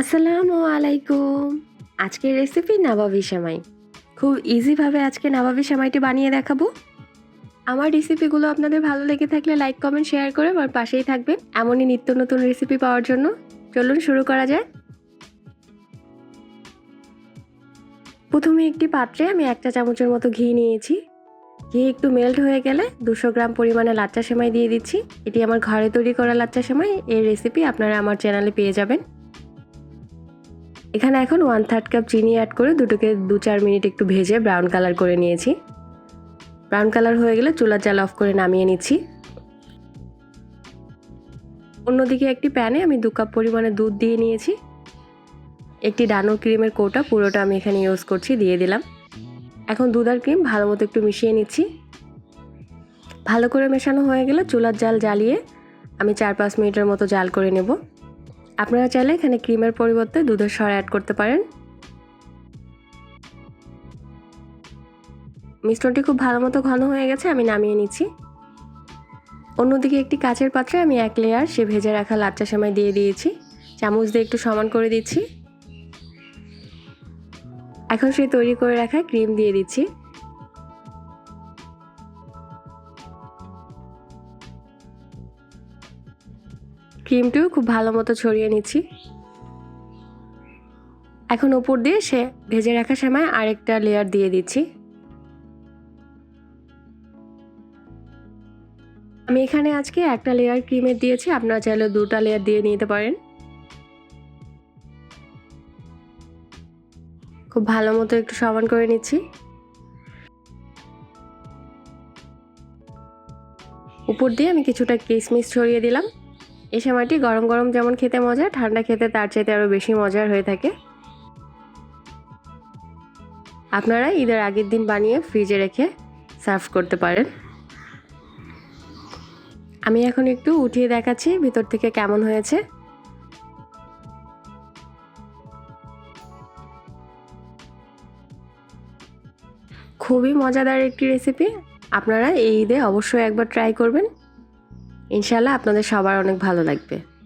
আসসালামু আলাইকুম। আজকের রেসিপি নাবাবি সেমাই। খুব ইজিভাবে আজকে নাবাবি সেমাইটি বানিয়ে দেখাবো। আমার রেসিপিগুলো আপনাদের ভালো লেগে থাকলে লাইক কমেন্ট শেয়ার করে আমার পাশেই থাকবেন। এমনই নিত্য নতুন রেসিপি পাওয়ার জন্য। চলুন শুরু করা যায় প্রথমে একটি পাত্রে আমি একটা চামচের মতো ঘি নিয়েছি। ঘি একটু মেল্ট হয়ে গেলে দুশো গ্রাম পরিমাণে লাচ্চা সেমাই দিয়ে দিচ্ছি। এটি আমার ঘরে তৈরি করা লাচ্চা সেমাই। এর রেসিপি আপনারা আমার চ্যানেলে পেয়ে যাবেন। এখানে এখন ওয়ান থার্ড কাপ চিনি অ্যাড করে দুটোকে দু চার মিনিট একটু ভেজে ব্রাউন কালার করে নিয়েছি। ব্রাউন কালার হয়ে গেলে চুলার জাল অফ করে নামিয়ে নিচ্ছি। অন্যদিকে একটি প্যানে আমি দু কাপ পরিমাণে দুধ দিয়ে নিয়েছি। একটি ডানো ক্রিমের কোটা পুরোটা আমি এখানে ইউজ করছি, দিয়ে দিলাম। এখন দুধ আর ক্রিম ভালো মতো একটু মিশিয়ে নিচ্ছি। ভালো করে মেশানো হয়ে গেলে চুলার জাল জ্বালিয়ে আমি চার পাঁচ মিনিটের মতো জাল করে নেব। আপনারা চাইলে এখানে ক্রিমের পরিবর্তে দুধের সর অ্যাড করতে পারেন। মিশ্রণটি খুব ভালো মতো ঘন হয়ে গেছে, আমি নামিয়ে নিচ্ছি। অন্যদিকে একটি কাচের পাত্রে আমি এক লেয়ার সে ভেজে রাখা লাচ্চা সেমাই দিয়ে দিয়েছি। চামচ দিয়ে একটু সমান করে দিচ্ছি। এখন সেই তৈরি করে রাখা ক্রিম দিয়ে দিচ্ছি। ক্রিমটিও খুব ভালো মতো ছড়িয়ে নিচ্ছি। এখন ওপর দিয়ে সে ভেজে রাখা সময় আরেকটা লেয়ার দিয়ে দিচ্ছি। আমি এখানে আজকে একটা লেয়ার ক্রিমের দিয়েছি, আপনারা চাইলে দুটা লেয়ার দিয়ে নিতে পারেন। খুব ভালো মতো একটু সমান করে নিচ্ছি। উপর দিয়ে আমি কিছুটা কিশমিশ ছড়িয়ে দিলাম। এই সময়টি গরম গরম যেমন খেতে মজা, ঠান্ডা খেতে তার চাইতে আরও বেশি মজার হয়ে থাকে। আপনারা ঈদের আগের দিন বানিয়ে ফ্রিজে রেখে সার্ভ করতে পারেন। আমি এখন একটু উঠিয়ে দেখাচ্ছি ভিতর থেকে কেমন হয়েছে। খুবই মজাদার একটি রেসিপি আপনারা এই ঈদে অবশ্যই একবার ট্রাই করবেন। ইনশাল্লাহ আপনাদের সবার অনেক ভালো লাগবে।